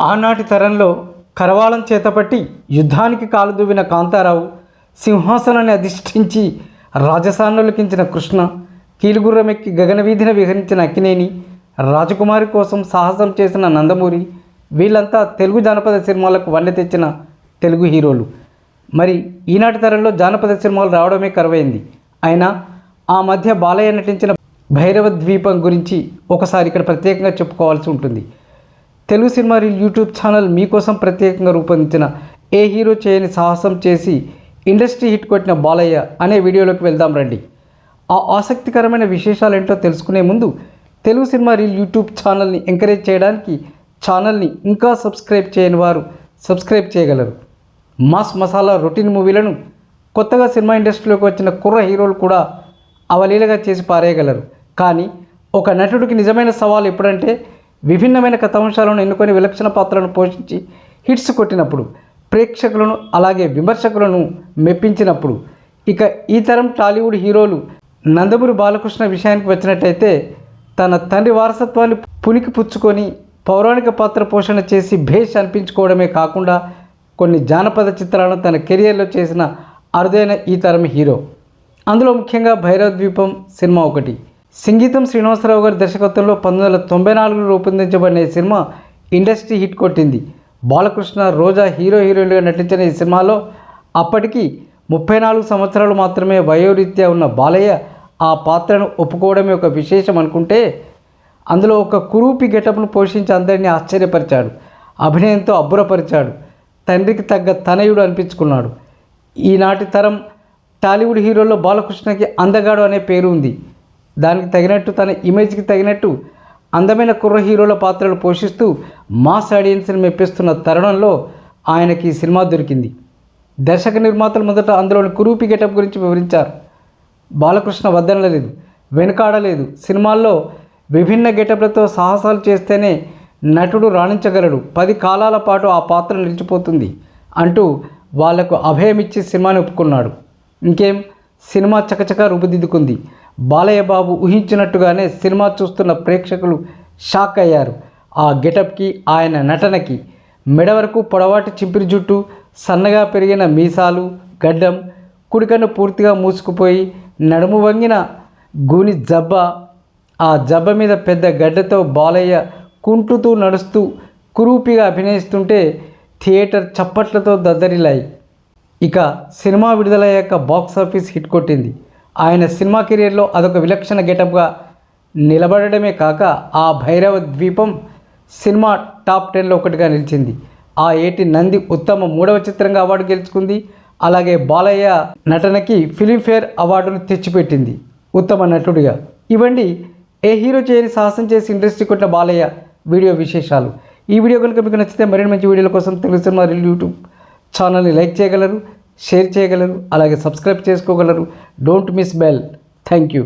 ఆనాటి తరంలో కరవాళం చేతపట్టి యుద్ధానికి కాలు కాంతారావు సింహాసనాన్ని అధిష్ఠించి రాజసాన్నులకించిన కృష్ణ కీలుగుర్రమెక్కి గగనవీధిన విహరించిన అక్కినేని రాజకుమారి కోసం సాహసం చేసిన నందమూరి వీళ్ళంతా తెలుగు జానపద సినిమాలకు వన్నె తెచ్చిన తెలుగు హీరోలు. మరి ఈనాటి తరంలో జానపద సినిమాలు రావడమే కరువైంది. అయినా ఆ మధ్య బాలయ్య నటించిన భైరవ ద్వీపం గురించి ఒకసారి ఇక్కడ ప్రత్యేకంగా చెప్పుకోవాల్సి ఉంటుంది. Telugu cinema reel YouTube channel మీకోసం ప్రత్యేకంగా రూపొందించిన ఏ హీరో చేయని సాహసం చేసి ఇండస్ట్రీ హిట్ కొట్టిన బాలయ్య అనే వీడియోలోకి వెళ్దాం రండి. ఆ ఆసక్తికరమైన విశేషాలు ఏంటో తెలుసుకునే ముందు తెలుగు సినిమా రీల్ యూట్యూబ్ ఛానల్ని ఎంకరేజ్ చేయడానికి ఛానల్ని ఇంకా సబ్స్క్రైబ్ చేయని వారు సబ్స్క్రైబ్ చేయగలరు. మాస్ మసాలా రొటీన్ మూవీలను కొత్తగా సినిమా ఇండస్ట్రీలోకి వచ్చిన కుర్ర హీరోలు కూడా అవలీలగా చేసి పారేయగలరు. కానీ ఒక నటుడికి నిజమైన సవాల్ ఎప్పుడంటే విభిన్నమైన కథాంశాలను ఎన్నుకొని విలక్షణ పాత్రలను పోషించి హిట్స్ కొట్టినప్పుడు ప్రేక్షకులను అలాగే విమర్శకులను మెప్పించినప్పుడు ఇక ఈ తరం టాలీవుడ్ హీరోలు నందమూరి బాలకృష్ణ విషయానికి వచ్చినట్టయితే తన తండ్రి వారసత్వాన్ని పునికి పుచ్చుకొని పౌరాణిక పాత్ర పోషణ చేసి భేష్ అనిపించుకోవడమే కాకుండా కొన్ని జానపద చిత్రాలను తన కెరియర్లో చేసిన అరుదైన ఈ తరం హీరో. అందులో ముఖ్యంగా భైరవ ద్వీపం సినిమా ఒకటి. సంగీతం శ్రీనివాసరావు గారి దర్శకత్వంలో పంతొమ్మిది వందల తొంభై నాలుగులో రూపొందించబడిన ఈ సినిమా ఇండస్ట్రీ హిట్ కొట్టింది. బాలకృష్ణ రోజా హీరో హీరోయిన్గా నటించిన ఈ సినిమాలో అప్పటికి ముప్పై నాలుగు సంవత్సరాలు మాత్రమే వయోరీత్యా ఉన్న బాలయ్య ఆ పాత్రను ఒప్పుకోవడమే ఒక విశేషం అనుకుంటే అందులో ఒక కురూపి గెటప్ను పోషించి అందరినీ ఆశ్చర్యపరిచాడు. అభినయంతో అబ్బురపరిచాడు. తండ్రికి తగ్గ తనయుడు అనిపించుకున్నాడు. ఈనాటి తరం టాలీవుడ్ హీరోల్లో బాలకృష్ణకి అందగాడు అనే పేరు ఉంది. దానికి తగినట్టు తన ఇమేజ్కి తగినట్టు అందమైన కుర్ర హీరోల పాత్రలు పోషిస్తూ మాస్ ఆడియన్స్ని మెప్పిస్తున్న తరుణంలో ఆయనకి సినిమా దొరికింది. దర్శక నిర్మాతలు మొదట అందులోని కురూపి గెటప్ గురించి వివరించారు. బాలకృష్ణ వద్దనలేదు వెనుకాడలేదు. సినిమాల్లో విభిన్న గెటప్లతో సాహసాలు చేస్తేనే నటుడు రాణించగలడు. పది కాలాల పాటు ఆ పాత్ర నిలిచిపోతుంది అంటూ వాళ్ళకు అభయమిచ్చి సినిమాని ఒప్పుకున్నాడు. ఇంకేం? సినిమా చకచక రూపుదిద్దుకుంది. బాలయ్య బాబు ఊహించినట్టుగానే సినిమా చూస్తున్న ప్రేక్షకులు షాక్ అయ్యారు. ఆ గెటప్కి ఆయన నటనకి మెడ వరకు పొడవాటి చింపిరి జుట్టు సన్నగా పెరిగిన మీసాలు గడ్డం కుడికన్ను పూర్తిగా మూసుకుపోయి నడుము వంగిన గూని జబ్బ ఆ జబ్బ మీద పెద్ద గడ్డతో బాలయ్య కుంటుతూ నడుస్తూ కురూపిగా అభినయిస్తుంటే థియేటర్ చప్పట్లతో దద్దరిల్లాయి. ఇక సినిమా విడుదలయ్యాక బాక్స్ ఆఫీస్ హిట్ కొట్టింది. ఆయన సినిమా కెరియర్లో అదొక విలక్షణ గెటప్గా నిలబడడమే కాక ఆ భైరవ ద్వీపం సినిమా టాప్ టెన్లో ఒకటిగా నిలిచింది. ఆ ఏటి నంది ఉత్తమ మూడవ చిత్రంగా అవార్డు గెలుచుకుంది. అలాగే బాలయ్య నటనకి ఫిలింఫేర్ అవార్డును తెచ్చిపెట్టింది ఉత్తమ నటుడిగా. ఇవ్వండి ఏ హీరో చేయని సాహసం చేసి ఇండస్ట్రీ కొట్టిన బాలయ్య వీడియో విశేషాలు. ఈ వీడియో కనుక మీకు నచ్చితే మరిన్ని మంచి వీడియోల కోసం తెలుగు సినిమా రీల్ యూట్యూబ్ ఛానల్ని లైక్ చేయగలరు. షేర్ చేయగలరు అలాగే సబ్స్క్రైబ్ చేసుకోగలరు. Don't miss bell thank you